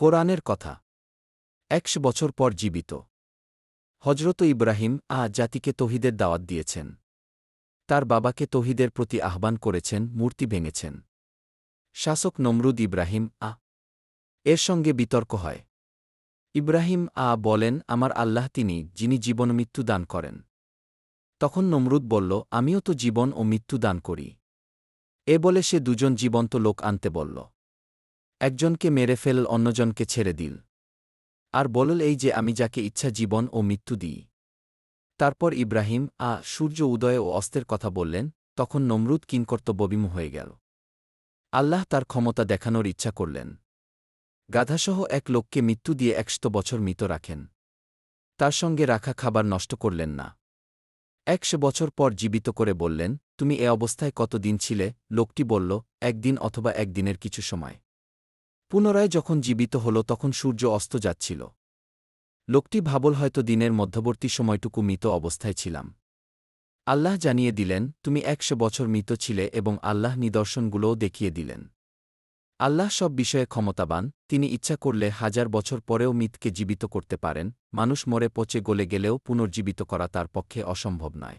কোরআনের কথা। একশ বছর পর জীবিত। হজরত ইব্রাহিম আ জাতিকে তহিদের দাওয়াত দিয়েছেন। তার বাবাকে তহিদের প্রতি আহ্বান করেছেন, মূর্তি ভেঙেছেন। শাসক নমরুদ ইব্রাহিম আ, এর সঙ্গে বিতর্ক হয়। ইব্রাহিম আ বলেন, আমার আল্লাহ তিনি, যিনি জীবন মৃত্যু দান করেন। তখন নমরুদ বলল, আমিও তো জীবন ও মৃত্যু দান করি। এ বলে সে দুজন জীবন্ত লোক আনতে বলল। একজনকে মেরে ফেল, অন্যজনকে ছেড়ে দিল। আর বলল, এই যে আমি যাকে ইচ্ছা জীবন ও মৃত্যু দিই। তারপর ইব্রাহিম আ সূর্য উদয় ও অস্তের কথা বললেন, তখন নমরুদ কিনকর্তব্যবিমু হয়ে গেল। আল্লাহ তার ক্ষমতা দেখানোর ইচ্ছা করলেন। গাধাসহ এক লোককে মৃত্যু দিয়ে একশত বছর মৃত রাখেন। তার সঙ্গে রাখা খাবার নষ্ট করলেন না। একশো বছর পর জীবিত করে বললেন, তুমি এ অবস্থায় কত দিন ছিলে? লোকটি বলল, একদিন অথবা একদিনের কিছু সময়। পুনরায় যখন জীবিত হল, তখন সূর্য অস্ত যাচ্ছিল। লোকটি ভাবল, হয়তো দিনের মধ্যবর্তী সময়টুকু মৃত অবস্থায় ছিলাম। আল্লাহ জানিয়ে দিলেন, তুমি একশো বছর মৃত ছিলে এবং আল্লাহ নিদর্শনগুলোও দেখিয়ে দিলেন। আল্লাহ সব বিষয়ে ক্ষমতাবান, তিনি ইচ্ছা করলে হাজার বছর পরেও মিতকে জীবিত করতে পারেন, মানুষ মরে পচে গলে গেলেও পুনর্জীবিত করা তার পক্ষে অসম্ভব নয়।